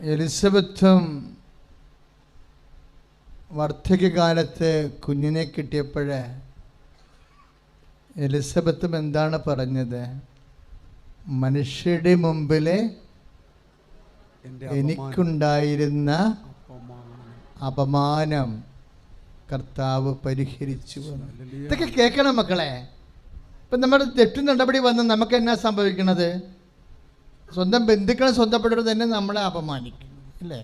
എലിസബത്തും വർദ്ധകാലത്ത് കുഞ്ഞിനെ കിട്ടിയപ്പോഴേ എലിസബത്തും എന്താണ് പറഞ്ഞത്? മനുഷ്യരുടെ മുമ്പിലെ എന്റെ എനിക്കുണ്ടായിരുന്ന അപമാനം. കർത്താവ് പരിഹരിച്ചു എന്ന്. ഇതൊക്കെ കേൾക്കണം മക്കളെ. ഇപ്പം നമ്മൾ തെറ്റു നടപടി വന്ന് നമുക്ക് എന്നാ സംഭവിക്കണത്? സ്വന്തം ബന്ധുക്കളെ സ്വന്തപ്പെട്ടവർ തന്നെ നമ്മളെ അപമാനിക്കും അല്ലേ?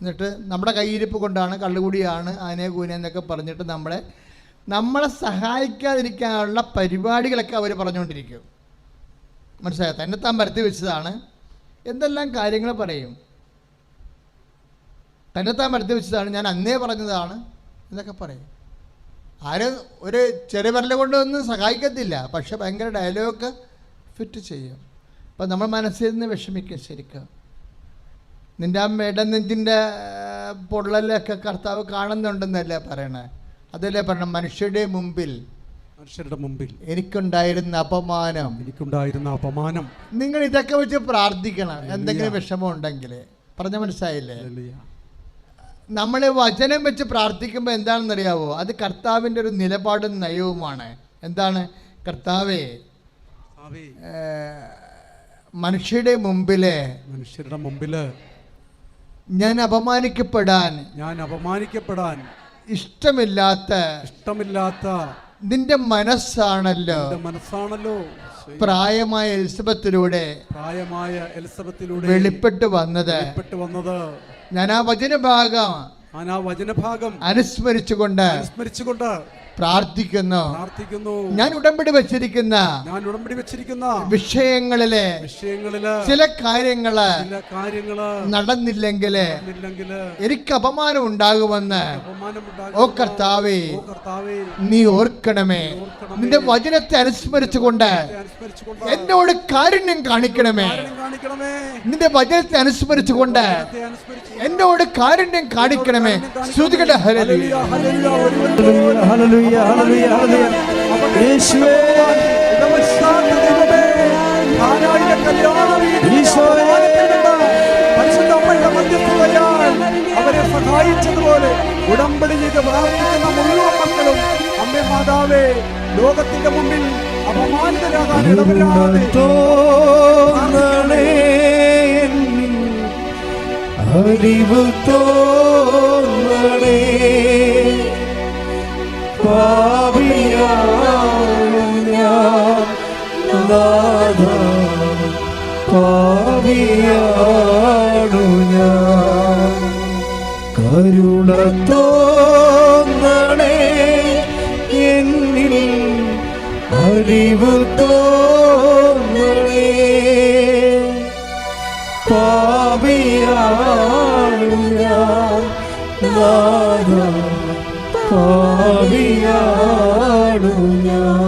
എന്നിട്ട് നമ്മുടെ കയ്യിരിപ്പ് കൊണ്ടാണ് കള്ളുകൂടിയാണ് ആനയെ കൂനെ എന്നൊക്കെ പറഞ്ഞിട്ട് നമ്മളെ നമ്മളെ സഹായിക്കാതിരിക്കാനുള്ള പരിപാടികളൊക്കെ അവർ പറഞ്ഞുകൊണ്ടിരിക്കും. മനസ്സിലായോ? തന്നെ താൻ വരുത്തി വെച്ചതാണ്. എന്തെല്ലാം കാര്യങ്ങൾ പറയും? തന്നെ താൻ വരുത്തി വെച്ചതാണ്. ഞാൻ അന്നേ പറഞ്ഞതാണ് എന്നൊക്കെ പറയും. ആരും ഒരു ചെറിയ വിരൽ കൊണ്ടൊന്നും സഹായിക്കത്തില്ല. പക്ഷെ ഭയങ്കര ഡയലോഗ് ഫിറ്റ് ചെയ്യും. അപ്പം നമ്മൾ മനസ്സിൽ നിന്ന് വിഷമിക്കും ശരിക്കും. നിന്റെ ആ നെഞ്ചിന്റെ പൊള്ളലൊക്കെ കർത്താവ് കാണുന്നുണ്ടെന്നല്ലേ പറയണേ? അതല്ലേ പറഞ്ഞ മനുഷ്യരുടെ മുമ്പിൽ മനുഷ്യരുടെ മുമ്പിൽ എനിക്കുണ്ടായിരുന്ന അപമാനം. എനിക്കുണ്ടായിരുന്ന അപമാനം. നിങ്ങൾ ഇതൊക്കെ വെച്ച് പ്രാർത്ഥിക്കണം. എന്തെങ്കിലും വിഷമം ഉണ്ടെങ്കിൽ പറഞ്ഞ മനസ്സിലായില്ലേ? നമ്മൾ വചനം വെച്ച് പ്രാർത്ഥിക്കുമ്പോൾ എന്താണെന്നറിയാവോ? അത് കർത്താവിന്റെ ഒരു നിലപാടും നയവുമാണ്. എന്താണ്? കർത്താവേ മനുഷ്യരുടെ മുമ്പിലെ മനുഷ്യരുടെ മുമ്പിൽ ഞാൻ അപമാനിക്കപ്പെടാൻ ഞാൻ അപമാനിക്കപ്പെടാൻ ഇഷ്ടമില്ലാത്ത ഇഷ്ടമില്ലാത്ത നിന്റെ മനസ്സാണല്ലോ. മനസ്സാണല്ലോ. പ്രായമായ എലിസബത്തിലൂടെ പ്രായമായ എലിസബത്തിലൂടെ വെളിപ്പെട്ട് വന്നത്. വെളിപ്പെട്ട് വന്നത്. ഞാൻ ആ വചനഭാഗം ഞാൻ ആ വചനഭാഗം അനുസ്മരിച്ചുകൊണ്ട് അനുസ്മരിച്ചുകൊണ്ട് പ്രാർത്ഥിക്കുന്നു. ഞാൻ ഉടമ്പടി വെച്ചിരിക്കുന്ന ഞാൻ ഉടമ്പടി വെച്ചിരിക്കുന്ന വിഷയങ്ങളിലെ വിഷയങ്ങളിൽ ചില കാര്യങ്ങൾ കാര്യങ്ങൾ എനിക്ക് അപമാനം ഉണ്ടാകുമെന്ന് ഓ കർത്താവേ നീ ഓർക്കണമേ. നിന്റെ വചനത്തെ അനുസ്മരിച്ചുകൊണ്ട് എന്നോട് കാരുണ്യം കാണിക്കണമേ. നിന്റെ വചനത്തെ അനുസ്മരിച്ചുകൊണ്ട് എന്നോട് കാരുണ്യം കാണിക്കണമേ. ശ്രുതികട ഹല്ലേലൂയ. Hallelujah, hallelujah. യേശുവേ, അവരെ സഹായിച്ചതുപോലെ ഉടമ്പടി ചെയ്ത് പ്രാർത്ഥിക്കുന്ന മുഴുവൻ മക്കളും അമ്മേ മാതാവേ ലോകത്തിന്റെ മുമ്പിൽ അപമാനിതരാകാൻ ഇടവരാതെ അറിവ് തോന്നണേ പാപിയാണു ഞാൻ. കരുണ തോന്നണേ എന്നിൽ അറിവ് തോന്നണേ. പാപിയാണു ഞാൻ നാഥ പാപിയാണു ഞാൻ.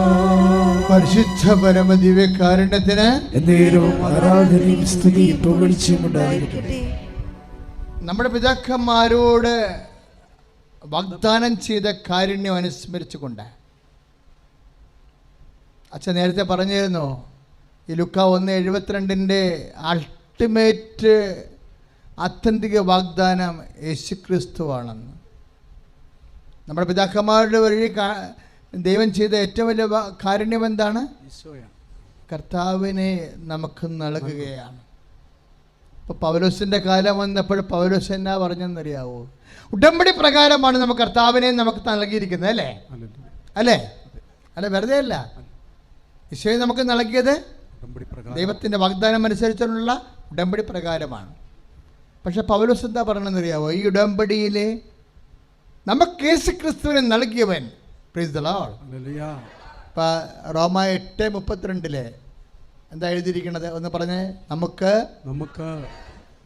പരിശുദ്ധ പരമദിവ്യ ദിവ്യകാരുണ്യത്തിന് എന്നേരവും ആരാധനയും സ്തുതിയും പുകഴ്ചയും ഉണ്ടായിരിക്കട്ടെ. നമ്മുടെ പിതാക്കന്മാരോട് വാഗ്ദാനം ചെയ്ത കാരുണ്യം അനുസ്മരിച്ചുകൊണ്ട് അച്ഛൻ നേരത്തെ പറഞ്ഞിരുന്നു ഈ ലുക്ക ഒന്ന് എഴുപത്തിരണ്ടിന്റെ അൾട്ടിമേറ്റ് ആത്യന്തിക വാഗ്ദാനം യേശുക്രിസ്തുവാണെന്ന്. നമ്മുടെ പിതാക്കന്മാരുടെ വഴി ദൈവം ചെയ്ത ഏറ്റവും വലിയ കാരുണ്യം എന്താണ്? കർത്താവിനെ നമുക്ക് നൽകുകയാണ്. ഇപ്പോൾ പൗലോസിന്റെ കാലം വന്നപ്പോൾ പൗലോസ് എന്നാ പറഞ്ഞെന്നറിയാവോ? ഉടമ്പടി പ്രകാരമാണ് നമുക്ക് കർത്താവിനെ നമുക്ക് നൽകിയിരിക്കുന്നത് അല്ലേ. അല്ലേ? അല്ല വെറുതെ അല്ല. ഈശോയെ നമുക്ക് നൽകിയത് ദൈവത്തിന്റെ വാഗ്ദാനം അനുസരിച്ചുള്ള ഉടമ്പടി പ്രകാരമാണ്. പക്ഷെ പൗലോസ് എന്താ പറഞ്ഞെന്നറിയാവോ? ഈ ഉടമ്പടിയിലെ നമുക്ക് യേശു ക്രിസ്തുവിനെ നൽകിയവൻ പ്രീസ് ദ ലോർഡ് ഹല്ലേലൂയ. ഇപ്പം റോമ എട്ട് മുപ്പത്തിരണ്ടിൽ എന്താ എഴുതിയിരിക്കുന്നത് ഒന്ന് പറഞ്ഞേ. നമുക്ക് നമുക്ക്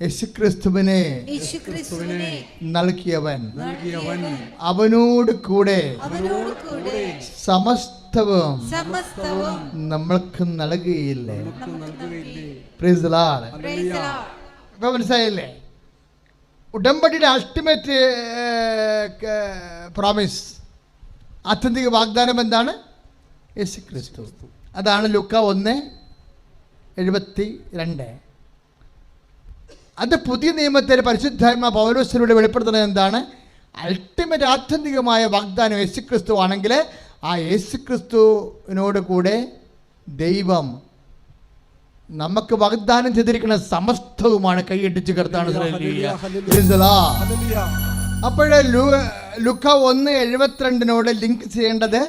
യേശുക്രിസ്തുവിനെ യേശുക്രിസ്തുവിനെ നൽകിയവൻ. നൽകിയവൻ. അവനോട് കൂടെ അവനോട് കൂടെ സമസ്തവും സമസ്തവും നമ്മൾക്ക് നൽകുകയില്ലേ. ഇപ്പം മനസ്സിലായില്ലേ? ഉടമ്പടിയുടെ അൾട്ടിമേറ്റ് പ്രോമിസ് ആത്യന്തിക വാഗ്ദാനം എന്താണ്? യേശു ക്രിസ്തു അതാണ് ലുക്ക ഒന്ന് എഴുപത്തി രണ്ട് അത് പുതിയ നിയമത്തിൽ പരിശുദ്ധാത്മ പൗരോസിലൂടെ വെളിപ്പെടുത്തുന്നത് എന്താണ്? അൾട്ടിമേറ്റ് ആത്യന്തികമായ വാഗ്ദാനം യേശു ക്രിസ്തു ആണെങ്കിൽ ആ യേശു ക്രിസ്തുവിനോട് കൂടെ ദൈവം നമുക്ക് വാഗ്ദാനം ചെയ്തിരിക്കുന്ന സമസ്തവുമാണ് കൈയടിച്ച് കർത്താണ്. അപ്പോഴേ ലു ലുക്ക ഒന്ന് എഴുപത്തിരണ്ടിനോട് ലിങ്ക് ചെയ്യേണ്ടത്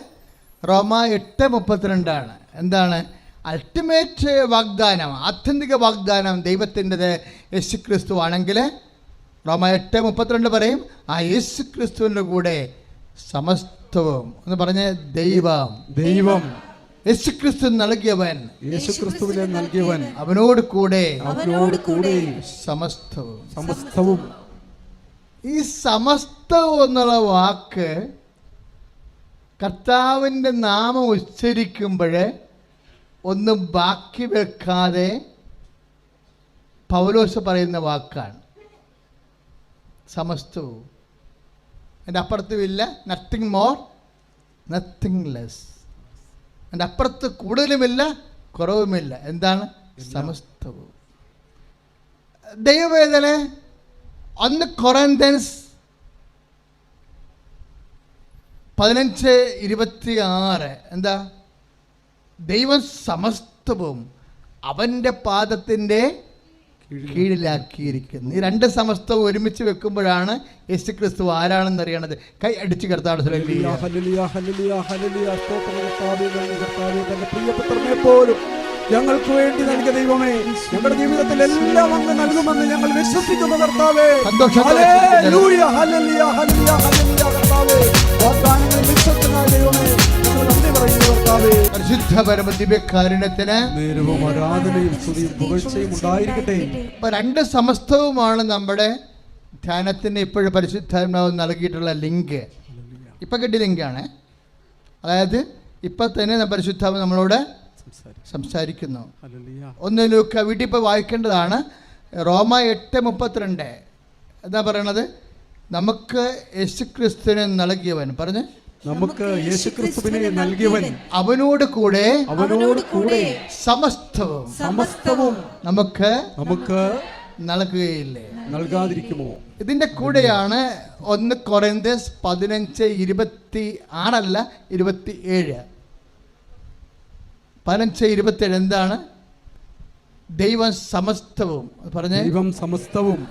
റോമ എട്ട് മുപ്പത്തിരണ്ടാണ്. എന്താണ്? അൾട്ടിമേറ്റ് വാഗ്ദാനം ആത്യന്തിക വാഗ്ദാനം ദൈവത്തിന്റെത് യേശു ക്രിസ്തു ആണെങ്കിൽ റോമ എട്ട് മുപ്പത്തിരണ്ട് പറയും ആ യേശു ക്രിസ്തുവിന്റെ കൂടെ സമസ്തവും എന്ന് പറഞ്ഞ ദൈവം. ദൈവം. യേശു ക്രിസ്തു നൽകിയവൻ. യേശു ക്രിസ്തുവിനെ നൽകിയവൻ. അവനോട് കൂടെ അവനോട് കൂടെ സമസ്തവും. സമസ്തവും. ഈ സമസ്തം എന്നുള്ള വാക്ക് കർത്താവിന്റെ നാമം ഉച്ചരിക്കുമ്പോൾ ഒന്നും ബാക്കി വെക്കാതെ പൗലോസ് പറയുന്ന വാക്കാണ്. സമസ്തവും എന്റെ അപ്പുറത്തുമില്ല. നത്തിങ് മോർ നത്തിങ് ലെസ് എന്റെ അപ്പുറത്ത് കൂടുതലുമില്ല കുറവുമില്ല. എന്താണ്? സമസ്തവും ദൈവവേദന ഒന്ന് കൊറന്തൻസ് പതിനഞ്ച് ഇരുപത്തി ആറ് എന്താ? ദൈവം സമസ്തവും അവന്റെ പാദത്തിന്റെ കീഴിലാക്കിയിരിക്കുന്നു. ഈ രണ്ട് സമസ്തവും ഒരുമിച്ച് വെക്കുമ്പോഴാണ് യേശു ക്രിസ്തു ആരാണെന്ന് അറിയണത്? കൈ അടിച്ചു പ്രിയപുത്രനെ പോലും ഞങ്ങൾക്ക് വേണ്ടി നൽകിയ ദൈവമേ ഞങ്ങളുടെ ജീവിതത്തിൽ എല്ലാം അങ്ങ് നൽകുമെന്ന് ഞങ്ങൾ വിശ്വസിക്കുന്ന കർത്താവേ. നേരവും ആരാധനയും സ്തുതിയും പുകഴ്ചയും ഉണ്ടായിരിക്കട്ടെ. ഇപ്പൊ രണ്ട് സമസ്തവുമാണ് നമ്മുടെ ധ്യാനത്തിന് ഇപ്പോഴും പരിശുദ്ധാത്മാവ് നൽകിയിട്ടുള്ള ലിങ്ക്. ഇപ്പം കിട്ടിയ ലിങ്കാണ്. അതായത് ഇപ്പം തന്നെ പരിശുദ്ധാത്മ നമ്മളോട് സംസാരിക്കുന്നു. ഹല്ലേലൂയ. ഒന്ന് ലൂക്ക വീട്ടിൽ ഇപ്പോൾ വായിക്കേണ്ടതാണ്. റോമ എട്ട് മുപ്പത്തിരണ്ട്. എന്താ പറയണത്? നമുക്ക് യേശുക്രിസ്തുവിനെ നൽകിയവൻ. പറഞ്ഞ്. നമുക്ക് യേശുക്രിസ്തുവിനെ നൽകിയവൻ. അവനോട് കൂടെ അവനോട് കൂടെ സമസ്തവും സമസ്തവും നമുക്ക് നമുക്ക് നൽകുകയില്ലേ? നൽകാതിരിക്കുമോ? ഇതിന്റെ കൂടെയാണ് ഒന്ന് കൊറന്തസ് പതിനഞ്ച് ഇരുപത്തി ആറല്ല ഇരുപത്തി ഏഴ്. പതിനഞ്ച് ഇരുപത്തേഴ് എന്താണ്? ദൈവം സമസ്തവും. പറഞ്ഞേ. ദൈവം സമസ്തവും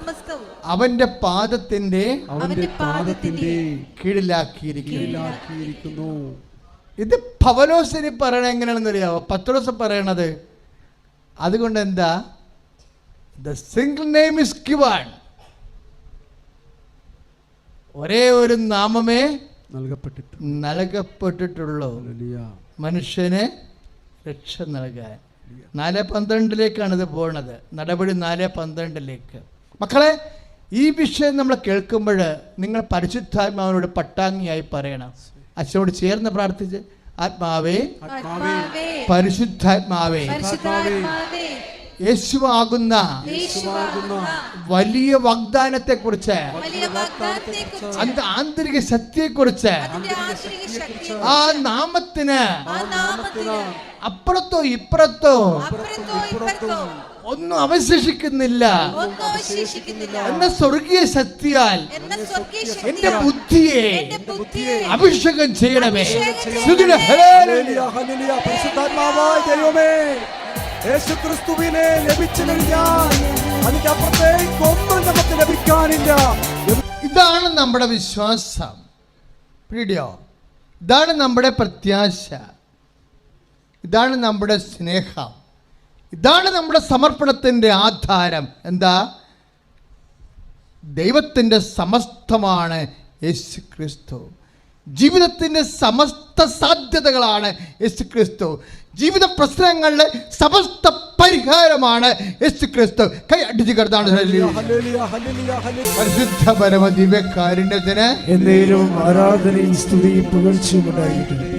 അവന്റെ പാദത്തിന്റെ അവന്റെ പാദത്തിന്റെ കീഴിലാക്കിയിരിക്കുന്നു. ഇത് പവലോസിന് പറയണ എങ്ങനെയാണെന്ന് അറിയാവോ? പത്രോസ് പറയണത് അതുകൊണ്ട് എന്താ? The single name is given ഒരേ ഒരു നാമമേ നൽകപ്പെട്ടിട്ട് നൽകപ്പെട്ടിട്ടുള്ളൂ. മനുഷ്യന് രക്ഷ നൽകാൻ. നാല് പന്ത്രണ്ടിലേക്കാണ് ഇത് പോണത്. നടപടി നാല് പന്ത്രണ്ടിലേക്ക്. മക്കളെ ഈ വിഷയം നമ്മൾ കേൾക്കുമ്പോൾ നിങ്ങൾ പരിശുദ്ധാത്മാവിനോട് പട്ടാങ്ങിയായി പറയണം. അച്ഛനോട് ചേർന്ന് പ്രാർത്ഥിച്ച് ആത്മാവേ പരിശുദ്ധാത്മാവേ യേശുവാകുന്ന വലിയ വാഗ്ദാനത്തെ കുറിച്ച് അതിന്റെ അന്ത ആന്തരിക ശക്തിയെക്കുറിച്ച് ആ നാമത്തിന് ആ നാമത്തിന് അപ്പുറത്തോ ഇപ്പുറത്തോ ഒന്നും അവശേഷിക്കുന്നില്ല. ഒന്നും അവശേഷിക്കുന്നില്ല. എന്ന സ്വർഗീയ ശക്തിയാൽ എന്ന സ്വർഗീയ എന്റെ ബുദ്ധിയെ എന്റെ ബുദ്ധിയെ അഭിഷേകം ചെയ്യണമേ. ദൈവമേ. യേശുക്രിസ്തുവിനെ ലഭിച്ചു കഴിഞ്ഞാൽ അതിന്റെ അപ്പുറത്തേക്ക് ഒന്നും നമുക്ക് ലഭിക്കാനില്ല. ഇതാണ് നമ്മുടെ വിശ്വാസം. പിടിയോ? ഇതാണ് നമ്മുടെ പ്രത്യാശ. ഇതാണ് നമ്മുടെ സ്നേഹം. ഇതാണ് നമ്മുടെ സമർപ്പണത്തിന്റെ ആധാരം. എന്താ? ദൈവത്തിന്റെ സമസ്തമാണ് യേശു ക്രിസ്തു ജീവിതത്തിന്റെ സമസ്ത സാധ്യതകളാണ് യേശു ക്രിസ്തു ജീവിത പ്രശ്നങ്ങളുടെ സമസ്ത പരിഹാരമാണ് യേശു ക്രിസ്തു കൈ അടിച്ചു കിടത്താണ്. പരിശുദ്ധ പരമ ദിവ്യകാരുണ്യത്തിന് എന്തെങ്കിലും ആരാധനയും സ്തുതിയും പുകഴ്ചയും ഉണ്ടായിട്ടുണ്ട്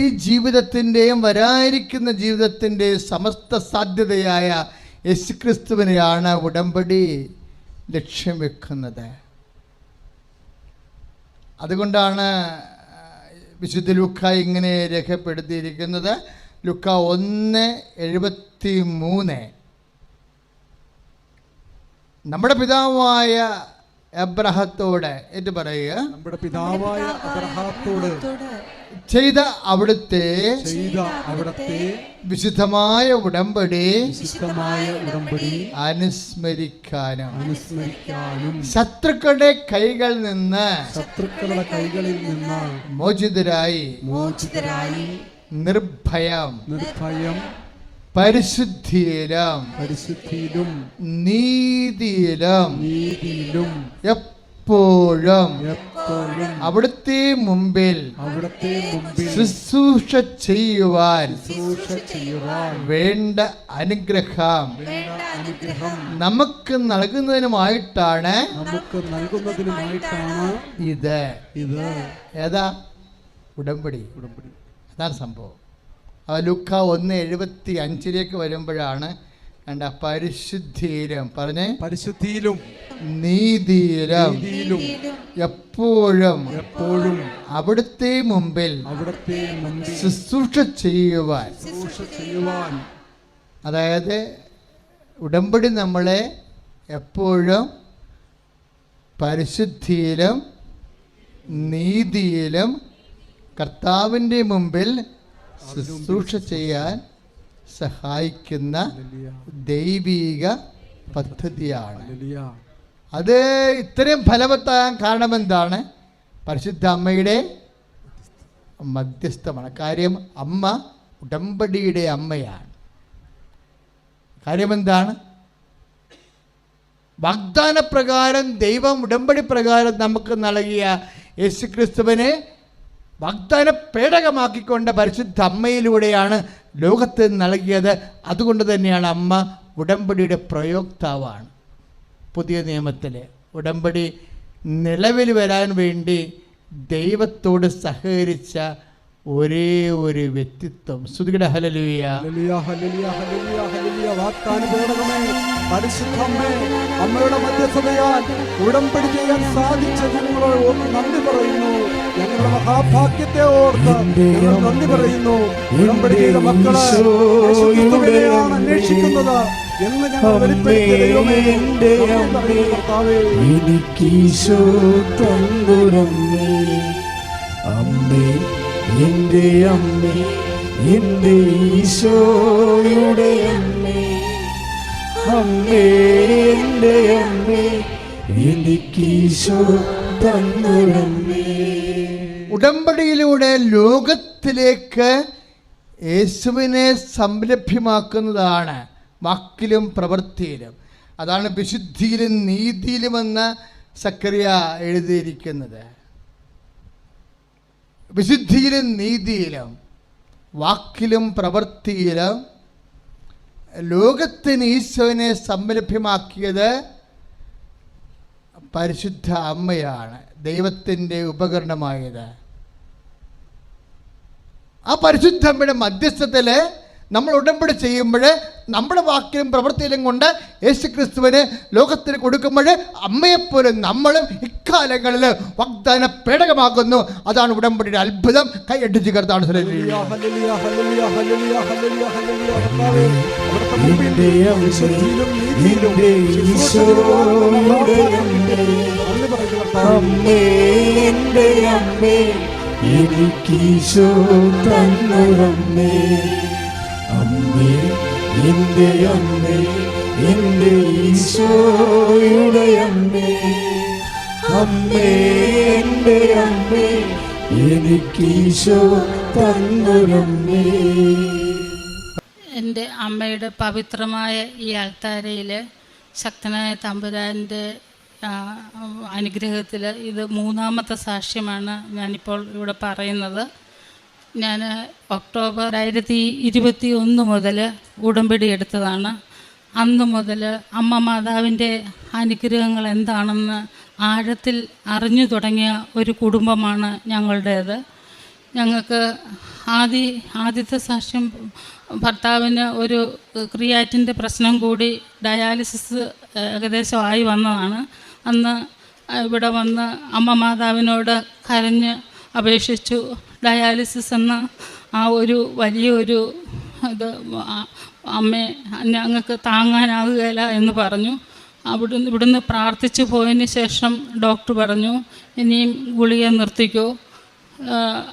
ഈ ജീവിതത്തിന്റെയും വരാനിരിക്കുന്ന ജീവിതത്തിന്റെയും സമസ്ത സാധ്യതയായ യേശുക്രിസ്തുവിനെയാണ് ഉടമ്പടി ലക്ഷ്യം വെക്കുന്നത്. അതുകൊണ്ടാണ് വിശുദ്ധ ലൂക്ക ഇങ്ങനെ രേഖപ്പെടുത്തിയിരിക്കുന്നത്. ലുക്ക ഒന്ന് എഴുപത്തി മൂന്ന് നമ്മുടെ പിതാവായ എബ്രഹത്തോട് എന്ന് പറയുക നമ്മുടെ പിതാവായ അബ്രഹാത്തോട് ചെയ്ത അവിടുത്തെ ചെയ്ത അവിടുത്തെ വിശുദ്ധമായ ഉടമ്പടി വിശുദ്ധമായ ഉടമ്പടി അനുസ്മരിക്കാനും അനുസ്മരിക്കാനും ശത്രുക്കളുടെ കൈകളിൽ നിന്ന് ശത്രുക്കളുടെ കൈകളിൽ നിന്ന് മോചിതരായി മോചിതരായി നിർഭയം. നിർഭയം. പരിശുദ്ധിയിലും. പരിശുദ്ധിയിലും. നീതിയിലും. നീതിയിലും. എപ്പോഴും. എപ്പോഴും. അവിടുത്തെ മുമ്പിൽ. അവിടുത്തെ മുമ്പിൽ. ശുശ്രൂഷ ചെയ്യുവാൻ. ശുശ്രൂഷ ചെയ്യുവാൻ. വേണ്ട അനുഗ്രഹം. അനുഗ്രഹം. നമുക്ക് നൽകുന്നതിനുമായിട്ടാണ് നമുക്ക് നൽകുന്നതിനുമായിട്ടാണ് ഇത്. ഇത്. ഏതാ? ഉടമ്പടി. ഉടമ്പടി. അതാണ് സംഭവം. അവ ലുക്ക ഒന്ന് എഴുപത്തി അഞ്ചിലേക്ക് വരുമ്പോഴാണ് കണ്ട പരിശുദ്ധിയിലും പറഞ്ഞേ? പരിശുദ്ധിയിലും നീതിയിലും എപ്പോഴും എപ്പോഴും അവിടുത്തെ മുമ്പിൽ അവിടുത്തെ ശുശ്രൂഷ ചെയ്യുവാൻ. ശുശ്രൂഷ ചെയ്യുവാൻ. അതായത് ഉടമ്പടി നമ്മളെ എപ്പോഴും പരിശുദ്ധിയിലും നീതിയിലും കർത്താവിന്റെ മുമ്പിൽ ശുശ്രൂഷ ചെയ്യാൻ സഹായിക്കുന്ന ദൈവീക പദ്ധതിയാണ്. അത് ഇത്രയും ഫലവത്താകാൻ കാരണമെന്താണ്? പരിശുദ്ധ അമ്മയുടെ മധ്യസ്ഥമാണ്. കാര്യം അമ്മ ഉടമ്പടിയുടെ അമ്മയാണ്. കാര്യമെന്താണ്? വാഗ്ദാനപ്രകാരം ദൈവം ഉടമ്പടി പ്രകാരം നമുക്ക് നൽകിയ യേശുക്രിസ്തുവിനെ വാഗ്ദാന പേടകമാക്കിക്കൊണ്ട് പരിശുദ്ധ അമ്മയിലൂടെയാണ് ലോകത്ത് നൽകിയത്. അതുകൊണ്ട് തന്നെയാണ് അമ്മ ഉടമ്പടിയുടെ പ്രയോക്താവാണ്. പുതിയ നിയമത്തിൽ ഉടമ്പടി നിലവിൽ വരാൻ വേണ്ടി ദൈവത്തോട് സഹകരിച്ച ഒരേ ഒരു വ്യക്തിത്വം. ശ്രുതിയുടെ ഹലലിയ ഹല്ലേലൂയ, ഹല്ലേലൂയ, ഹല്ലേലൂയ. വാഗ്ദാന പേടകമേ, പരിശുദ്ധമ്മേ, അമ്മയുടെ മധ്യസ്ഥതയാൽ ഉടമ്പടി ചെയ്യാൻ സാധിച്ച ഞങ്ങളോട് ഓർത്ത് നന്ദി പറയുന്നു. ഞങ്ങളുടെ മഹാഭാഗ്യത്തെ ഓർത്ത് നന്ദി പറയുന്നു. ഉടമ്പടി ചെയ്ത മക്കളെ അന്വേഷിക്കുന്നത് എനിക്കീശോ തമ്പുരമ്മേ അമ്മേ എന്റെ അമ്മേ എന്റെ ഈശോയുടെ അമ്മേ. അമ്മേ എന്റെ അമ്മേ. എനിക്കീശോ തമ്പുരമ്മേ ഉടമ്പടിയിലൂടെ ലോകത്തിലേക്ക് യേശുവിനെ സംരഭ്യമാക്കുന്നതാണ് വാക്കിലും പ്രവൃത്തിയിലും. അതാണ് വിശുദ്ധിയിലും നീതിയിലുമെന്ന് സക്കറിയ എഴുതിയിരിക്കുന്നത്. വിശുദ്ധിയിലും നീതിയിലും വാക്കിലും പ്രവൃത്തിയിലും ലോകത്തിന് ഈശോനെ സംരഭ്യമാക്കിയത് പരിശുദ്ധ അമ്മയാണ്. ദൈവത്തിന്റെ ഉപകരണമായത്. ആ പരിശുദ്ധ അമ്മയുടെ മധ്യസ്ഥത്തിൽ നമ്മൾ ഉടമ്പടി ചെയ്യുമ്പോൾ നമ്മുടെ വാക്കിലും പ്രവൃത്തിയിലും കൊണ്ട് യേശു ക്രിസ്തുവിന് ലോകത്തിന് കൊടുക്കുമ്പോൾ അമ്മയെപ്പോലും നമ്മളും ഇക്കാലങ്ങളിൽ വാഗ്ദാന പേടകമാകുന്നു. അതാണ് ഉടമ്പടിയുടെ അത്ഭുതം. കൈയടിച്ച് കർത്താണ് hallelujah, hallelujah, hallelujah, hallelujah, hallelujah, hallelujah. കർത്താവേ, അവിടുത്തെ മുമ്പിൽ എന്റെ അമ്മേ അമ്മേ എനിക്കീശോ അമ്മേ എന്റെ അമ്മേ. അമ്മേ എനിക്കീശോ തന്നുരമ്മേ. എന്റെ അമ്മയുടെ പവിത്രമായ ഈ അൽത്താരയിൽ ശക്തനായ തമ്പുരാന്റെ അനുഗ്രഹത്തിൽ ഇത് മൂന്നാമത്തെ സാക്ഷ്യമാണ് ഞാനിപ്പോൾ ഇവിടെ പറയുന്നത്. ഞാൻ ഒക്ടോബർ രണ്ടായിരത്തി ഇരുപത്തി ഒന്ന് മുതൽ ഉടമ്പടി എടുത്തതാണ്. അന്ന് മുതൽ അമ്മ മാതാവിന്റെ അനുഗ്രഹങ്ങൾ എന്താണെന്ന് ആഴത്തിൽ അറിഞ്ഞു തുടങ്ങിയ ഒരു കുടുംബമാണ് ഞങ്ങളുടേത്. ഞങ്ങൾക്ക് ആദ്യ ആദ്യത്തെ സാക്ഷ്യം ഭർത്താവിന് ഒരു ക്രിയാറ്റിന്റെ പ്രശ്നം കൂടി ഡയാലിസിസ് ഏകദേശമായി വന്നതാണ്. അന്ന് ഇവിടെ വന്ന് അമ്മ മാതാവിനോട് കരഞ്ഞ് അപേക്ഷിച്ചു. ഡയാലിസിസ് എന്ന ആ ഒരു വലിയൊരു ഇത് അമ്മ ഞങ്ങൾക്ക് താങ്ങാനാകുകയില്ല എന്ന് പറഞ്ഞു. അവിടുന്ന് ഇവിടുന്ന് പ്രാർത്ഥിച്ചു പോയതിന് ശേഷം ഡോക്ടർ പറഞ്ഞു ഇനിയും ഗുളിക നിർത്തിക്കോ.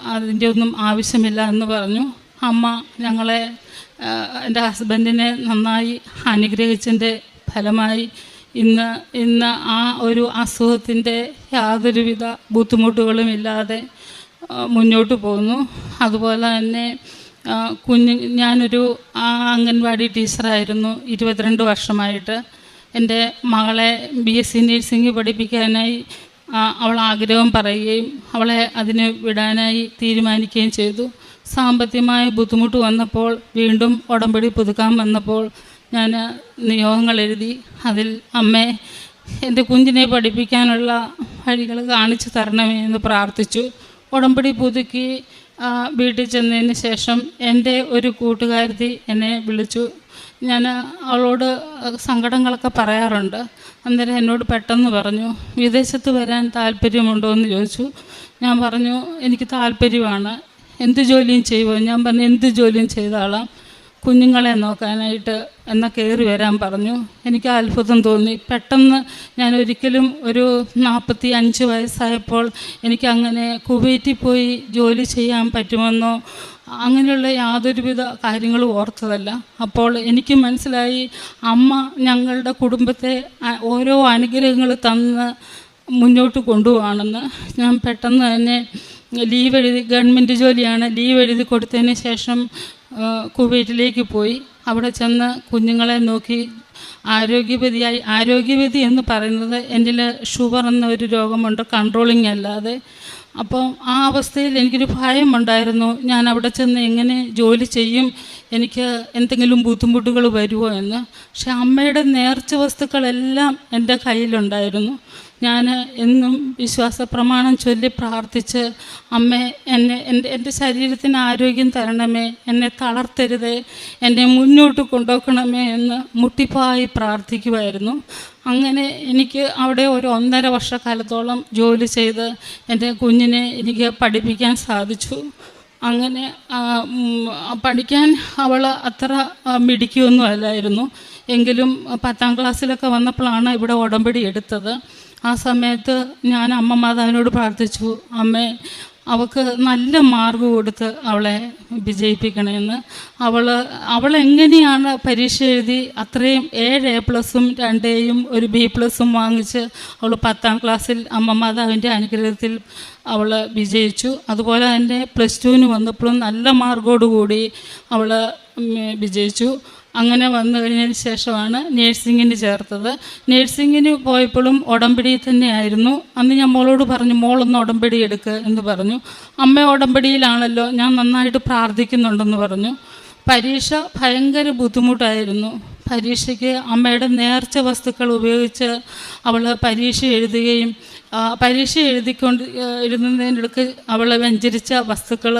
അതിന്റെ ഒന്നും ആവശ്യമില്ല എന്ന് പറഞ്ഞു. അമ്മ ഞങ്ങളെ എന്റെ ഹസ്ബൻഡിനെ നന്നായി അനുഗ്രഹിച്ചതിന്റെ ഫലമായി ഇന്ന് ഇന്ന് ആ ഒരു അസുഖത്തിന്റെ യാതൊരുവിധ ബുദ്ധിമുട്ടുകളും ഇല്ലാതെ മുന്നോട്ട് പോകുന്നു. അതുപോലെ തന്നെ കുഞ്ഞു ഞാനൊരു അംഗൻവാടി ടീച്ചറായിരുന്നു ഇരുപത്തിരണ്ട് വർഷമായിട്ട്. എന്റെ മകളെ ബി എസ് സി നേഴ്സിംഗ് പഠിപ്പിക്കാനായി അവൾ ആഗ്രഹം പറയുകയും അവളെ അതിന് വിടാനായി തീരുമാനിക്കുകയും ചെയ്തു. സാമ്പത്തികമായ ബുദ്ധിമുട്ട് വന്നപ്പോൾ വീണ്ടും ഉടമ്പടി പുതുക്കാൻ വന്നപ്പോൾ ഞാൻ നിയോഗങ്ങൾ എഴുതി. അതിൽ അമ്മേ എന്റെ കുഞ്ഞിനെ പഠിപ്പിക്കാനുള്ള വഴികൾ കാണിച്ചു തരണമേ എന്ന് പ്രാർത്ഥിച്ചു. ഉടമ്പടി പുതുക്കി വീട്ടിൽ ചെന്നതിന് ശേഷം എന്റെ ഒരു കൂട്ടുകാരത്തി എന്നെ വിളിച്ചു. ഞാൻ അവളോട് സങ്കടങ്ങളൊക്കെ പറയാറുണ്ട്. അന്നേരം എന്നോട് പെട്ടെന്ന് പറഞ്ഞു വിദേശത്ത് വരാൻ താല്പര്യമുണ്ടോ? എന്ന് ചോദിച്ചു. ഞാൻ പറഞ്ഞു എനിക്ക് താല്പര്യമാണ്. എന്ത് ജോലിയും ചെയ്യുമോ ഞാൻ പറഞ്ഞു എന്ത് ജോലിയും ചെയ്താളാം. കുഞ്ഞുങ്ങളെ നോക്കാനായിട്ട് എന്നാൽ കയറി വരാൻ പറഞ്ഞു. എനിക്ക് അത്ഭുതം തോന്നി. പെട്ടെന്ന് ഞാൻ ഒരിക്കലും ഒരു നാൽപ്പത്തി അഞ്ച് വയസ്സായപ്പോൾ എനിക്ക് അങ്ങനെ കുവൈറ്റിൽ പോയി ജോലി ചെയ്യാൻ പറ്റുമെന്നോ അങ്ങനെയുള്ള യാതൊരുവിധ കാര്യങ്ങളും ഓർത്തതല്ല. അപ്പോൾ എനിക്ക് മനസ്സിലായി അമ്മ ഞങ്ങളുടെ കുടുംബത്തെ ഓരോ അനുഗ്രഹങ്ങൾ തന്ന് മുന്നോട്ട് കൊണ്ടുപോകണമെന്ന്. ഞാൻ പെട്ടെന്ന് തന്നെ ലീവ് എഴുതി ഗവൺമെന്റ് ജോലിയാണ് ലീവ് എഴുതി കൊടുത്തതിന് ശേഷം കുവൈറ്റിലേക്ക് പോയി. അവിടെ ചെന്ന് കുഞ്ഞുങ്ങളെ നോക്കി ആരോഗ്യവതിയായി ആരോഗ്യവതി എന്ന് പറയുന്നത് എന്റെ ഷുഗർ എന്ന ഒരു രോഗമുണ്ട് കൺട്രോളിങ് അല്ലാതെ. അപ്പോൾ ആ അവസ്ഥയിൽ എനിക്കൊരു ഭയമുണ്ടായിരുന്നു. ഞാൻ അവിടെ ചെന്ന് എങ്ങനെ ജോലി ചെയ്യും എനിക്ക് എന്തെങ്കിലും ബുദ്ധിമുട്ടുകൾ വരുമോ എന്ന്. പക്ഷെ അമ്മയുടെ നേർച്ച വസ്തുക്കളെല്ലാം എന്റെ കയ്യിലുണ്ടായിരുന്നു. ഞാൻ എന്നും വിശ്വാസ പ്രമാണം ചൊല്ലി പ്രാർത്ഥിച്ച് അമ്മ എന്നെ എന്റെ എന്റെ ശരീരത്തിന് ആരോഗ്യം തരണമേ എന്നെ തളർത്തരുതേ എന്നെ മുന്നോട്ട് കൊണ്ടുപോക്കണമേ എന്ന് മുട്ടിപ്പായി പ്രാർത്ഥിക്കുമായിരുന്നു അങ്ങനെ എനിക്ക് അവിടെ ഒരു ഒന്നര വർഷക്കാലത്തോളം ജോലി ചെയ്ത് എന്റെ കുഞ്ഞിനെ എനിക്ക് പഠിപ്പിക്കാൻ സാധിച്ചു. അങ്ങനെ പഠിക്കാൻ അവൾ അത്ര മിടിക്കുകയൊന്നും അല്ലായിരുന്നു എങ്കിലും പത്താം ക്ലാസ്സിലൊക്കെ വന്നപ്പോഴാണ് ഇവിടെ ഉടമ്പടി എടുത്തത്. ആ സമയത്ത് ഞാൻ അമ്മ മാതാവിനോട് പ്രാർത്ഥിച്ചു അമ്മേ അവൾക്ക് നല്ല മാർഗ് കൊടുത്ത് അവളെ വിജയിപ്പിക്കണമെന്ന് അവൾ അവൾ എങ്ങനെയാണ് പരീക്ഷ എഴുതി അത്രയും ഏഴ് എ പ്ലസും രണ്ട് എയും ഒരു ബി പ്ലസും വാങ്ങിച്ച് അവൾ പത്താം ക്ലാസ്സിൽ അമ്മ മാതാവിന്റെ അനുഗ്രഹത്തിൽ അവൾ വിജയിച്ചു. അതുപോലെ തന്നെ പ്ലസ് ടുവിന് വന്നപ്പോഴും നല്ല മാർഗോടുകൂടി അവൾ വിജയിച്ചു. അങ്ങനെ വന്നു കഴിഞ്ഞതിന് ശേഷമാണ് നേഴ്സിങ്ങിന് ചേർത്തത്. നേഴ്സിങ്ങിന് പോയപ്പോഴും ഉടമ്പടി തന്നെയായിരുന്നു. അന്ന് ഞാൻ മോളോട് പറഞ്ഞു മോളൊന്ന് ഉടമ്പടി എടുക്കുക എന്ന് പറഞ്ഞു. അമ്മ ഉടമ്പടിയിലാണല്ലോ. ഞാൻ നന്നായിട്ട് പ്രാർത്ഥിക്കുന്നുണ്ടെന്ന് പറഞ്ഞു. പരീക്ഷ ഭയങ്കര ബുദ്ധിമുട്ടായിരുന്നു. പരീക്ഷയ്ക്ക് അമ്മയുടെ നേർച്ച വസ്തുക്കൾ ഉപയോഗിച്ച് അവൾ പരീക്ഷ എഴുതുകയും പരീക്ഷ എഴുതിക്കൊണ്ട് എഴുതുന്നതിനിടയ്ക്ക് അവൾ വ്യഞ്ചരിച്ച വസ്തുക്കൾ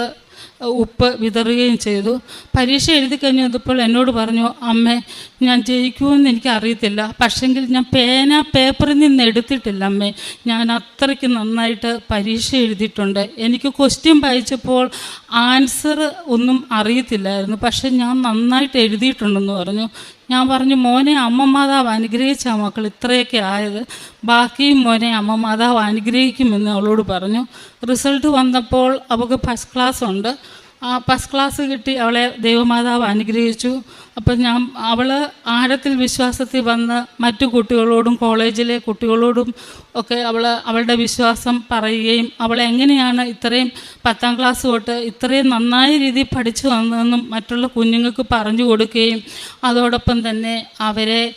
ഉപ്പ് വിതറുകയും ചെയ്തു. പരീക്ഷ എഴുതി കഴിഞ്ഞപ്പോൾ എന്നോട് പറഞ്ഞു അമ്മേ ഞാൻ ജയിക്കുമെന്ന് എനിക്ക് അറിയത്തില്ല. പക്ഷെങ്കിൽ ഞാൻ പേന പേപ്പറിൽ നിന്ന് എടുത്തിട്ടില്ല അമ്മേ. ഞാൻ അത്രയ്ക്ക് നന്നായിട്ട് പരീക്ഷ എഴുതിയിട്ടുണ്ട്. എനിക്ക് ക്വസ്റ്റ്യൻ വായിച്ചപ്പോൾ ആൻസർ ഒന്നും അറിയത്തില്ലായിരുന്നു. പക്ഷെ ഞാൻ നന്നായിട്ട് എഴുതിയിട്ടുണ്ടെന്ന് പറഞ്ഞു. ഞാൻ പറഞ്ഞു മോനെ അമ്മ മാതാവ് അനുഗ്രഹിച്ച മക്കൾ ഇത്രയൊക്കെ ആയത്. ബാക്കിയും മോനെ അമ്മ മാതാവ് അനുഗ്രഹിക്കുമെന്ന് അവളോട് പറഞ്ഞു. റിസൾട്ട് വന്നപ്പോൾ അവൾക്ക് ഫസ്റ്റ് ക്ലാസ് ഉണ്ട്. ആ ഫസ്റ്റ് ക്ലാസ് കിട്ടി. അവളെ ദൈവമാതാവ് അനുഗ്രഹിച്ചു. അപ്പം ഞാൻ അവൾ ആഴത്തിൽ വിശ്വാസത്തിൽ വന്ന് മറ്റു കുട്ടികളോടും കോളേജിലെ കുട്ടികളോടും ഒക്കെ അവൾ അവളുടെ വിശ്വാസം പറയുകയും അവൾ എങ്ങനെയാണ് ഇത്രയും പത്താം ക്ലാസ് തൊട്ട് ഇത്രയും നന്നായ രീതിയിൽ പഠിച്ചു വന്നതെന്നും മറ്റുള്ള കുഞ്ഞുങ്ങൾക്ക് പറഞ്ഞു കൊടുക്കുകയും അതോടൊപ്പം തന്നെ അവരെ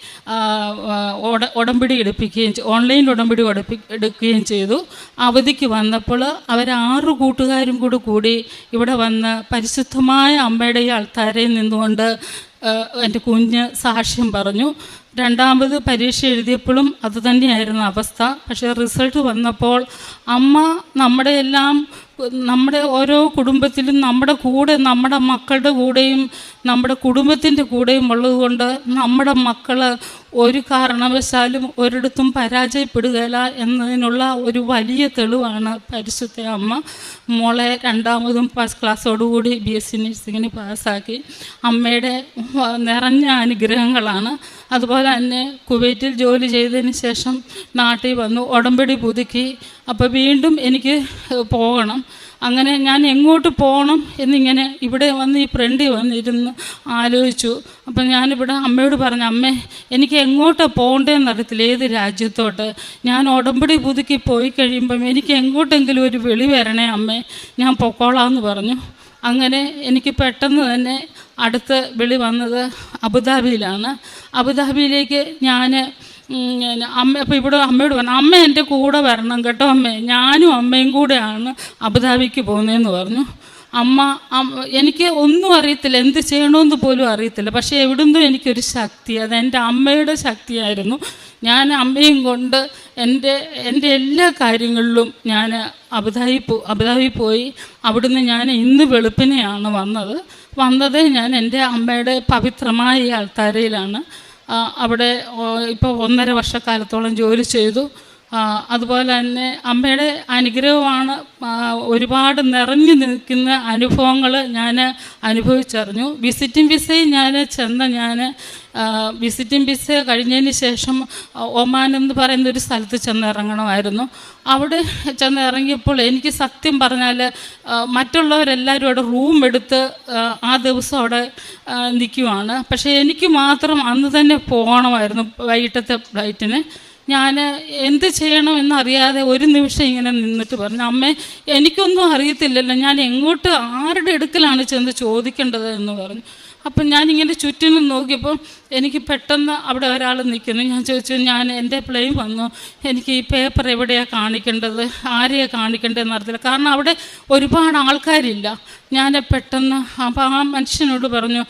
ഉടമ്പടി എടുപ്പിക്കുകയും ഓൺലൈൻ ഉടമ്പടി ഉടപ്പി എടുക്കുകയും ചെയ്തു. അവധിക്ക് വന്നപ്പോൾ അവരാറ് കൂട്ടുകാരും കൂടി കൂടി ഇവിടെ വന്ന് പരിശുദ്ധമായ അമ്മയുടെ ഈ ആൾക്കാരെ നിന്നുകൊണ്ട് എന്റെ കുഞ്ഞ് സാക്ഷ്യം പറഞ്ഞു. രണ്ടാമത് പരീക്ഷ എഴുതിയപ്പോഴും അതുതന്നെയായിരുന്നു അവസ്ഥ. പക്ഷേ റിസൾട്ട് വന്നപ്പോൾ അമ്മ നമ്മുടെ എല്ലാം നമ്മുടെ ഓരോ കുടുംബത്തിലും നമ്മുടെ കൂടെ നമ്മുടെ മക്കളുടെ കൂടെയും നമ്മുടെ കുടുംബത്തിന്റെ കൂടെയും ഉള്ളതുകൊണ്ട് നമ്മുടെ മക്കൾ ഒരു കാരണവശാലും ഒരിടത്തും പരാജയപ്പെടുകയില്ല എന്നതിനുള്ള ഒരു വലിയ തെളിവാണ് പരിശുദ്ധ അമ്മ. മോളെ രണ്ടാമതും ഫസ്റ്റ് ക്ലാസ്സോടുകൂടി ബി എസ് സി നഴ്സിങ്ങിന് പാസ്സാക്കി. അമ്മയുടെ നിറഞ്ഞ അനുഗ്രഹങ്ങളാണ്. അതുപോലെ തന്നെ കുവൈറ്റിൽ ജോലി ചെയ്തതിന് ശേഷം നാട്ടിൽ വന്നു ഉടമ്പടി പുതുക്കി. അപ്പോൾ വീണ്ടും എനിക്ക് പോകണം. അങ്ങനെ ഞാൻ എങ്ങോട്ട് പോകണം എന്നിങ്ങനെ ഇവിടെ വന്ന് ഈ ഫ്രണ്ടിൽ വന്നിരുന്ന് ആലോചിച്ചു. അപ്പം ഞാനിവിടെ അമ്മയോട് പറഞ്ഞു അമ്മേ എനിക്ക് എങ്ങോട്ടാണ് പോകേണ്ടതെന്ന് അറിയത്തില്ല. ഏത് രാജ്യത്തോട്ട്? ഞാൻ ഉടമ്പടി പുതുക്കി പോയി കഴിയുമ്പം എനിക്ക് എങ്ങോട്ടെങ്കിലും ഒരു വെളി വരണേ അമ്മേ. ഞാൻ പൊക്കോളാം എന്ന് പറഞ്ഞു. അങ്ങനെ എനിക്ക് പെട്ടെന്ന് തന്നെ അടുത്ത വിളി വന്നത് അബുദാബിയിലാണ്. അബുദാബിയിലേക്ക് ഞാൻ അമ്മ അപ്പോൾ ഇവിടെ അമ്മയോട് പറഞ്ഞു അമ്മ എന്റെ കൂടെ വരണം കേട്ടോ അമ്മേ. ഞാനും അമ്മയും കൂടെയാണ് അബുദാബിക്ക് പോകുന്നതെന്ന് പറഞ്ഞു. അമ്മ എനിക്ക് ഒന്നും അറിയത്തില്ല. എന്ത് ചെയ്യണമെന്ന് പോലും അറിയത്തില്ല. പക്ഷേ എവിടുന്നും എനിക്കൊരു ശക്തി അത് എന്റെ അമ്മയുടെ ശക്തിയായിരുന്നു. ഞാൻ അമ്മയും കൊണ്ട് എന്റെ എന്റെ എല്ലാ കാര്യങ്ങളിലും ഞാൻ അബുദാബി പോ അബുദാബി പോയി. അവിടുന്ന് ഞാൻ ഇന്ന് വെളുപ്പിനെയാണ് വന്നത്. വന്നത് ഞാൻ എന്റെ അമ്മയുടെ പവിത്രമായ ഈ അൾത്താരയിലാണ് അവിടെ ഇപ്പോൾ ഒന്നര വർഷക്കാലത്തോളം ജോലി ചെയ്തു. അതുപോലെ തന്നെ അമ്മയുടെ അനുഗ്രഹമാണ് ഒരുപാട് നിറഞ്ഞു നിൽക്കുന്ന അനുഭവങ്ങൾ ഞാൻ അനുഭവിച്ചറിഞ്ഞു. വിസിറ്റിംഗ് വിസയിൽ ഞാൻ ചെന്ന ഞാൻ വിസിറ്റിംഗ് വിസ കഴിഞ്ഞതിന് ശേഷം ഒമാൻ എന്ന് പറയുന്ന ഒരു സ്ഥലത്ത് ചെന്നിറങ്ങണമായിരുന്നു. അവിടെ ചെന്ന് ഇറങ്ങിയപ്പോൾ എനിക്ക് സത്യം പറഞ്ഞാൽ മറ്റുള്ളവരെല്ലാവരും അവിടെ റൂം എടുത്ത് ആ, ദിവസം അവിടെ നിൽക്കുവാണ്. പക്ഷേ എനിക്ക് മാത്രം അന്ന് തന്നെ പോകണമായിരുന്നു വൈകിട്ടത്തെ ഫ്ലൈറ്റിന്. ഞാൻ എന്ത് ചെയ്യണമെന്നറിയാതെ ഒരു നിമിഷം ഇങ്ങനെ നിന്നിട്ട് പറഞ്ഞു അമ്മേ എനിക്കൊന്നും അറിയത്തില്ലല്ലോ. ഞാൻ എങ്ങോട്ട് ആരുടെ അടുക്കലാണ് ചെന്ന് ചോദിക്കേണ്ടത്? എന്ന് പറഞ്ഞു. അപ്പം ഞാനിങ്ങനെ ചുറ്റിനും നോക്കിയപ്പോൾ എനിക്ക് പെട്ടെന്ന് അവിടെ ഒരാൾ നിൽക്കുന്നു. ഞാൻ ചോദിച്ചു ഞാൻ എന്റെ പ്ലെയിൻ വന്നു. എനിക്ക് ഈ പേപ്പർ എവിടെയാണ് കാണിക്കേണ്ടത്? ആരെയാണ് കാണിക്കേണ്ടതെന്ന് അറിയത്തില്ല കാരണം അവിടെ ഒരുപാട് ആൾക്കാരില്ല. ഞാൻ പെട്ടെന്ന് അപ്പോൾ ആ മനുഷ്യനോട് പറഞ്ഞു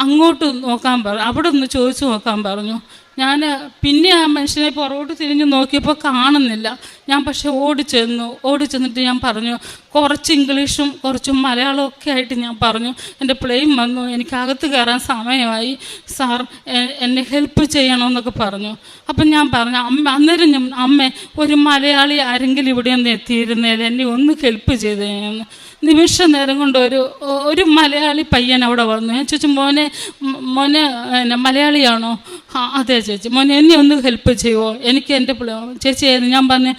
അങ്ങോട്ട് നോക്കാൻ പറഞ്ഞു അവിടെ ഒന്ന് ചോദിച്ചു നോക്കാൻ പറഞ്ഞു. ഞാൻ പിന്നെ ആ മനുഷ്യനെ പുറകോട്ട് തിരിഞ്ഞ് നോക്കിയപ്പോൾ കാണുന്നില്ല. ഞാൻ പക്ഷേ ഓടിച്ചെന്നു. ഓടിച്ചെന്നിട്ട് ഞാൻ പറഞ്ഞു കുറച്ച് ഇംഗ്ലീഷും കുറച്ച് മലയാളവും ഒക്കെ ആയിട്ട് ഞാൻ പറഞ്ഞു. എന്റെ പ്ലെയിൻ വന്നു. എനിക്ക് അകത്ത് കയറാൻ സമയമായി. സാർ എന്നെ ഹെൽപ്പ് ചെയ്യണമെന്നൊക്കെ പറഞ്ഞു. അപ്പം ഞാൻ പറഞ്ഞു അമ്മ അന്നേരം ഞാൻ അമ്മ ഒരു മലയാളി ആരെങ്കിലും ഇവിടെ ഒന്ന് എത്തിയിരുന്നേൽ എന്നെ ഒന്ന് ഹെൽപ്പ് ചെയ്തേന്ന്. നിമിഷ നേരം കൊണ്ട് ഒരു ഒരു മലയാളി പയ്യൻ അവിടെ വന്നു. ഞാൻ ചോദിച്ചു മോനെ മോനെ എന്നെ മലയാളിയാണോ? ആ അതെ ചേച്ചി. മോനെ എന്നെ ഒന്ന് ഹെൽപ്പ് ചെയ്യുമോ എനിക്ക് എന്റെ ചേച്ചി ഞാൻ പറഞ്ഞു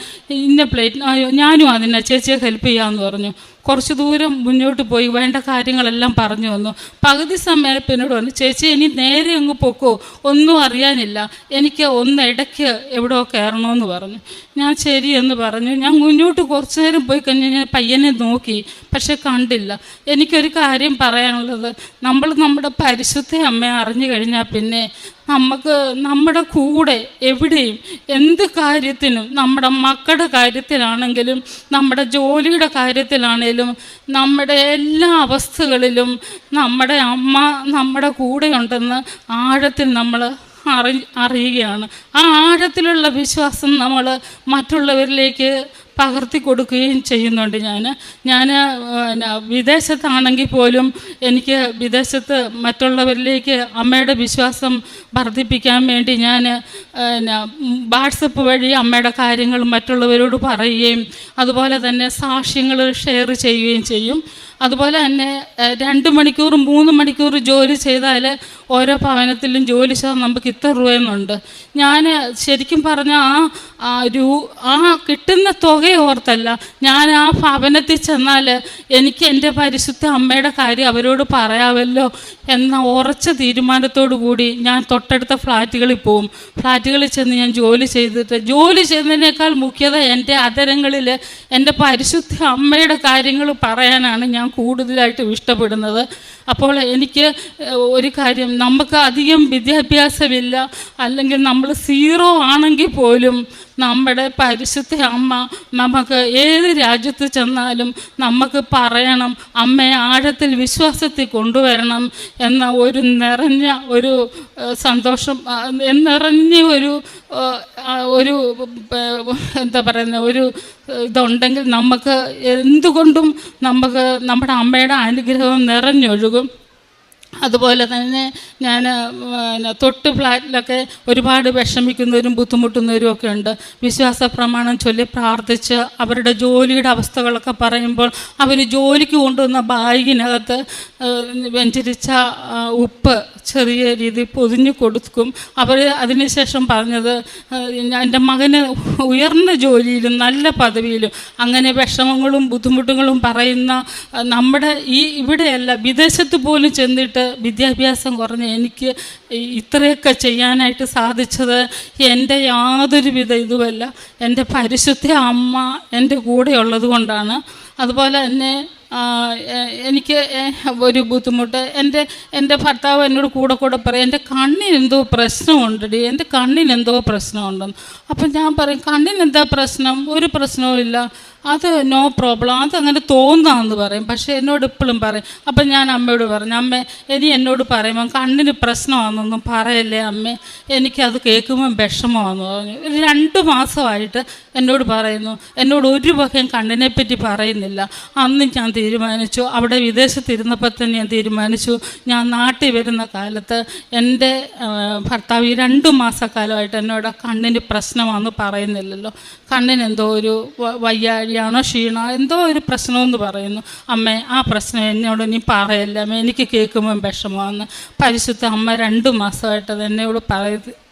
ഇന്ന പ്ലേറ്റ് ഞാനും അതിനെ ചേച്ചിയെ ഹെൽപ്പ് ചെയ്യാമെന്ന് പറഞ്ഞു കുറച്ച് ദൂരം മുന്നോട്ട് പോയി വേണ്ട കാര്യങ്ങളെല്ലാം പറഞ്ഞു വന്നു. പകുതി സമയം എന്നോട് പറഞ്ഞു ചേച്ചി ഇനി നേരെ അങ്ങ് പൊക്കോ ഒന്നും അറിയാനില്ല. എനിക്ക് ഒന്ന് ഇടയ്ക്ക് എവിടെയോ കയറണമെന്ന് പറഞ്ഞു. ഞാൻ ശരി എന്ന് പറഞ്ഞു. ഞാൻ മുന്നോട്ട് കുറച്ച് നേരം പോയി കഴിഞ്ഞ് ഞാൻ പയ്യനെ നോക്കി പക്ഷെ കണ്ടില്ല. എനിക്കൊരു കാര്യം പറയാനുള്ളത് നമ്മൾ നമ്മുടെ പരിശുദ്ധ അമ്മയെ അറിഞ്ഞു കഴിഞ്ഞാൽ പിന്നെ നമുക്ക് നമ്മുടെ കൂടെ എവിടെയും എന്ത് കാര്യത്തിനും നമ്മുടെ മക്കളുടെ കാര്യത്തിലാണെങ്കിലും നമ്മുടെ ജോലിയുടെ കാര്യത്തിലാണേലും നമ്മുടെ എല്ലാ അവസ്ഥകളിലും നമ്മുടെ അമ്മ നമ്മുടെ കൂടെയുണ്ടെന്ന് ആഴത്തിൽ നമ്മൾ അറി അറിയുകയാണ്. ആ ആഴത്തിലുള്ള വിശ്വാസം നമ്മൾ മറ്റുള്ളവരിലേക്ക് പകർത്തി കൊടുക്കുകയും ചെയ്യുന്നുണ്ട് ഞാൻ. ഞാൻ പിന്നെ വിദേശത്താണെങ്കിൽ പോലും എനിക്ക് വിദേശത്ത് മറ്റുള്ളവരിലേക്ക് അമ്മയുടെ വിശ്വാസം വർദ്ധിപ്പിക്കാൻ വേണ്ടി ഞാൻ പിന്നെ വാട്സപ്പ് വഴി അമ്മയുടെ കാര്യങ്ങൾ മറ്റുള്ളവരോട് പറയുകയും അതുപോലെ തന്നെ സാക്ഷ്യങ്ങൾ ഷെയർ ചെയ്യുകയും ചെയ്യും. അതുപോലെ തന്നെ രണ്ട് മണിക്കൂർ മൂന്ന് മണിക്കൂർ ജോലി ചെയ്താൽ ഓരോ ഭവനത്തിലും ജോലി ചെയ്താൽ നമുക്ക് ഇത്ര രൂപയെന്നുണ്ട് ഞാൻ ശരിക്കും പറഞ്ഞ ആ ആ രൂ ആ കിട്ടുന്ന തുക ഓർത്തല്ല. ഞാൻ ആ ഭവനത്തിൽ ചെന്നാൽ എനിക്ക് എന്റെ പരിശുദ്ധ അമ്മയുടെ കാര്യം അവരോട് പറയാമല്ലോ എന്ന ഉറച്ച തീരുമാനത്തോടു കൂടി ഞാൻ തൊട്ടടുത്ത ഫ്ലാറ്റുകളിൽ പോവും. ഫ്ലാറ്റുകളിൽ ചെന്ന് ഞാൻ ജോലി ചെയ്തിട്ട് ജോലി ചെയ്യുന്നതിനേക്കാൾ മുഖ്യത എന്റെ അതരങ്ങളിൽ എന്റെ പരിശുദ്ധ അമ്മയുടെ കാര്യങ്ങൾ പറയാനാണ് ഞാൻ കൂടുതലായിട്ട് ഇഷ്ടപ്പെടുന്നത്. അപ്പോൾ എനിക്ക് ഒരു കാര്യം നമുക്ക് അധികം വിദ്യാഭ്യാസമില്ല. അല്ലെങ്കിൽ നമ്മൾ സീറോ ആണെങ്കിൽ പോലും നമ്മുടെ പരിശുദ്ധ അമ്മ നമുക്ക് ഏത് രാജ്യത്ത് ചെന്നാലും നമുക്ക് പറയണം അമ്മയെ ആഴത്തിൽ വിശ്വാസത്തിൽ കൊണ്ടുവരണം എന്ന ഒരു നിറഞ്ഞ ഒരു സന്തോഷം നിറഞ്ഞ ഒരു ഒരു എന്താ പറയുന്ന ഒരു ഇതുണ്ടെങ്കിൽ നമുക്ക് എന്തുകൊണ്ടും നമുക്ക് നമ്മുടെ അമ്മയുടെ അനുഗ്രഹം നിറഞ്ഞൊഴുകും. അതുപോലെ തന്നെ ഞാൻ പിന്നെ തൊട്ട് ഫ്ലാറ്റിലൊക്കെ ഒരുപാട് വിഷമിക്കുന്നവരും ബുദ്ധിമുട്ടുന്നവരും ഒക്കെ ഉണ്ട്. വിശ്വാസ പ്രമാണം ചൊല്ലി പ്രാർത്ഥിച്ച് അവരുടെ ജോലിയുടെ അവസ്ഥകളൊക്കെ പറയുമ്പോൾ അവർ ജോലിക്ക് കൊണ്ടുവന്ന ബാഗിനകത്ത് വെഞ്ചരിച്ച ഉപ്പ് ചെറിയ രീതിയിൽ പൊതിഞ്ഞു കൊടുക്കും. അവർ അതിനുശേഷം പറഞ്ഞത് എന്റെ മകന് ഉയർന്ന ജോലിയിലും നല്ല പദവിയിലും അങ്ങനെ വിഷമങ്ങളും ബുദ്ധിമുട്ടുകളും പറയുന്ന നമ്മുടെ ഈ ഇവിടെയല്ല വിദേശത്ത് പോലും ചെന്നിട്ട് വിദ്യാഭ്യാസം കുറഞ്ഞ് എനിക്ക് ഇത്രയൊക്കെ ചെയ്യാനായിട്ട് സാധിച്ചത് എന്റെ യാതൊരുവിധ ഇതുമല്ല. എന്റെ പരിശുദ്ധ അമ്മ എന്റെ കൂടെ ഉള്ളത് കൊണ്ടാണ്. അതുപോലെ തന്നെ എനിക്ക് ഒരു ബുദ്ധിമുട്ട്. എന്റെ എന്റെ ഭർത്താവ് എന്നോട് കൂടെ കൂടെ പറയും എന്റെ കണ്ണിന് എന്തോ പ്രശ്നമുണ്ടടി എന്റെ കണ്ണിന് എന്തോ പ്രശ്നമുണ്ടെന്ന്. അപ്പം ഞാൻ പറയും കണ്ണിന് എന്താ പ്രശ്നം? ഒരു പ്രശ്നവുമില്ല അത് നോ പ്രോബ്ലം. അതങ്ങനെ തോന്നാമെന്ന് പറയും. പക്ഷേ എന്നോട് ഇപ്പോഴും പറയും. അപ്പം ഞാൻ അമ്മയോട് പറഞ്ഞു അമ്മ ഇനി എന്നോട് പറയുമ്പം കണ്ണിന് പ്രശ്നമാണെന്നൊന്നും പറയല്ലേ അമ്മേ? എനിക്കത് കേൾക്കുമ്പം വിഷമമാണെന്ന് പറഞ്ഞു. ഒരു രണ്ട് മാസമായിട്ട് എന്നോട് പറയുന്നു എന്നോട് ഒരു വകയും കണ്ണിനെ പറ്റി പറയുന്നില്ല. അന്ന് ഞാൻ തീരുമാനിച്ചു. അവിടെ വിദേശത്തിരുന്നപ്പോൾ തന്നെ ഞാൻ തീരുമാനിച്ചു. ഞാൻ നാട്ടിൽ വരുന്ന കാലത്ത് എന്റെ ഭർത്താവ് ഈ രണ്ട് മാസക്കാലമായിട്ട് എന്നോട് കണ്ണിന് പ്രശ്നമാണെന്ന് പറയുന്നില്ലല്ലോ. കണ്ണിന് എന്തോ ഒരു വയ്യാഴിയാണോ ക്ഷീണോ എന്തോ ഒരു പ്രശ്നമെന്ന് പറയുന്നു. അമ്മേ ആ പ്രശ്നം എന്നോട് നീ പറയല്ല. അമ്മ എനിക്ക് കേൾക്കുമ്പം വിഷമമാണ്. പരിശുദ്ധ അമ്മ രണ്ട് മാസമായിട്ട് എന്നോട് പറയത് പ-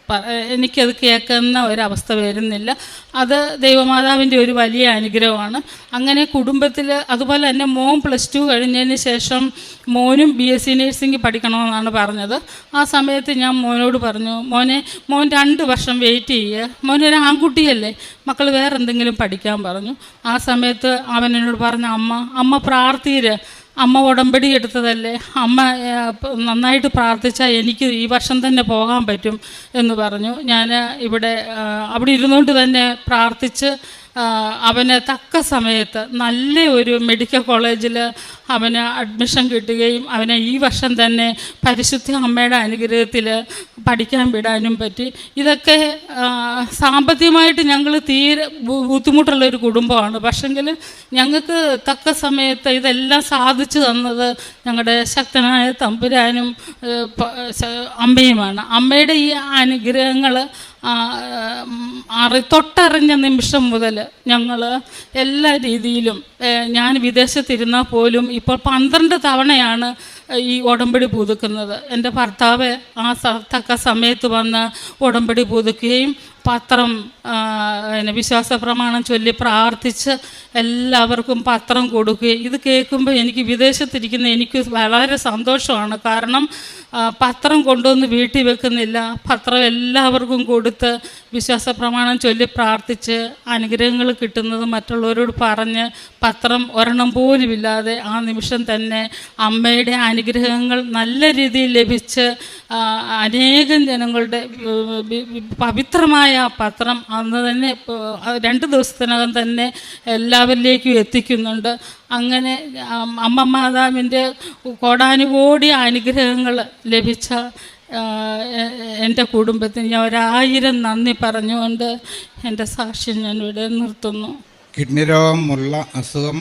എനിക്കത് കേൾക്കുന്ന ഒരവസ്ഥ വരുന്നില്ല. അത് ദൈവമാതാവിന്റെ ഒരു വലിയ അനുഗ്രഹമാണ്. അങ്ങനെ കുടുംബത്തിൽ അതുപോലെ തന്നെ മോൻ പ്ലസ് ടു കഴിഞ്ഞതിന് ശേഷം മോനും ബി എസ് സി നഴ്സിംഗ് പഠിക്കണമെന്നാണ് പറഞ്ഞത്. ആ സമയത്ത് ഞാൻ മോനോട് പറഞ്ഞു മോനെ മോൻ രണ്ട് വർഷം വെയിറ്റ് ചെയ്യുക മോനൊരു ആൺകുട്ടിയല്ലേ. മക്കൾ വേറെ എന്തെങ്കിലും പഠിക്കാൻ പറഞ്ഞു. ആ സമയത്ത് അവൻ എന്നോട് പറഞ്ഞു അമ്മ അമ്മ പ്രാർത്ഥീര്. അമ്മ ഉടമ്പടി എടുത്തതല്ലേ? അമ്മ നന്നായിട്ട് പ്രാർത്ഥിച്ചാൽ എനിക്ക് ഈ വർഷം തന്നെ പോകാൻ പറ്റും എന്ന് പറഞ്ഞു. ഞാൻ ഇവിടെ അവിടെ ഇരുന്നുകൊണ്ട് തന്നെ പ്രാർത്ഥിച്ച് അവന് തക്ക സമയത്ത് നല്ല ഒരു മെഡിക്കൽ കോളേജിൽ അവന് അഡ്മിഷൻ കിട്ടുകയും അവനെ ഈ വർഷം തന്നെ പരിശുദ്ധ അമ്മയുടെ അനുഗ്രഹത്തിൽ പഠിക്കാൻ വിടാനും പറ്റി. ഇതൊക്കെ സാമ്പത്തികമായിട്ട് ഞങ്ങൾ തീരെ ബുദ്ധിമുട്ടുള്ള ഒരു കുടുംബമാണ്. പക്ഷെങ്കിൽ ഞങ്ങൾക്ക് തക്ക സമയത്ത് ഇതെല്ലാം സാധിച്ചു തന്നത് ഞങ്ങളുടെ ശക്തനായ തമ്പുരാനും അമ്മയുമാണ്. അമ്മയുടെ ഈ അനുഗ്രഹങ്ങൾ അറി തൊട്ടറിഞ്ഞ നിമിഷം മുതൽ ഞങ്ങൾ എല്ലാ രീതിയിലും ഞാൻ വിദേശത്തിരുന്നാൽ പോലും ഇപ്പോൾ പന്ത്രണ്ട് തവണയാണ് ഈ ഉടമ്പടി പുതുക്കുന്നത്. എന്റെ ഭർത്താവ് ആ തക്ക സമയത്ത് വന്ന് ഉടമ്പടി പുതുക്കുകയും പത്രം പിന്നെ വിശ്വാസ പ്രമാണം ചൊല്ലി പ്രാർത്ഥിച്ച് എല്ലാവർക്കും പത്രം കൊടുക്കുകയും ഇത് കേൾക്കുമ്പോൾ എനിക്ക് വിദേശത്തിരിക്കുന്ന എനിക്ക് വളരെ സന്തോഷമാണ്. കാരണം പത്രം കൊണ്ടുവന്ന് വീട്ടിൽ വെക്കുന്നില്ല. പത്രം എല്ലാവർക്കും കൊടുത്ത് വിശ്വാസ പ്രമാണം ചൊല്ലി പ്രാർത്ഥിച്ച് അനുഗ്രഹങ്ങൾ കിട്ടുന്നത് മറ്റുള്ളവരോട് പറഞ്ഞ് പത്രം ഒരെണ്ണം പോലുമില്ലാതെ ആ നിമിഷം തന്നെ അമ്മയുടെ അനുഗ്രഹങ്ങൾ നല്ല രീതിയിൽ ലഭിച്ച് അനേകം ജനങ്ങളുടെ ഉം, വി- ആ പത്രം അന്ന് തന്നെ രണ്ട് ദിവസത്തിനകം തന്നെ എല്ലാവരിലേക്കും എത്തിക്കുന്നുണ്ട്. അങ്ങനെ അമ്മ മാതാവിന്റെ കോടാനുകോടി അനുഗ്രഹങ്ങൾ ലഭിച്ച എന്റെ കുടുംബത്തിന് ഞാൻ ഒരായിരം നന്ദി പറഞ്ഞുകൊണ്ട് എന്റെ സാക്ഷ്യം ഞാൻ ഇവിടെ നിർത്തുന്നു. കിഡ്നി രോഗമുള്ള അസുഖം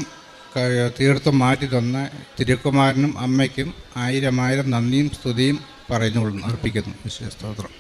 തീർത്തും മാറ്റി തന്ന തിരുക്കുമാരനും അമ്മയ്ക്കും ആയിരം ആയിരം നന്ദിയും സ്തുതിയും പറഞ്ഞുകൊള്ളുന്നു അർപ്പിക്കുന്നു. വിശ്വസ്തോത്രം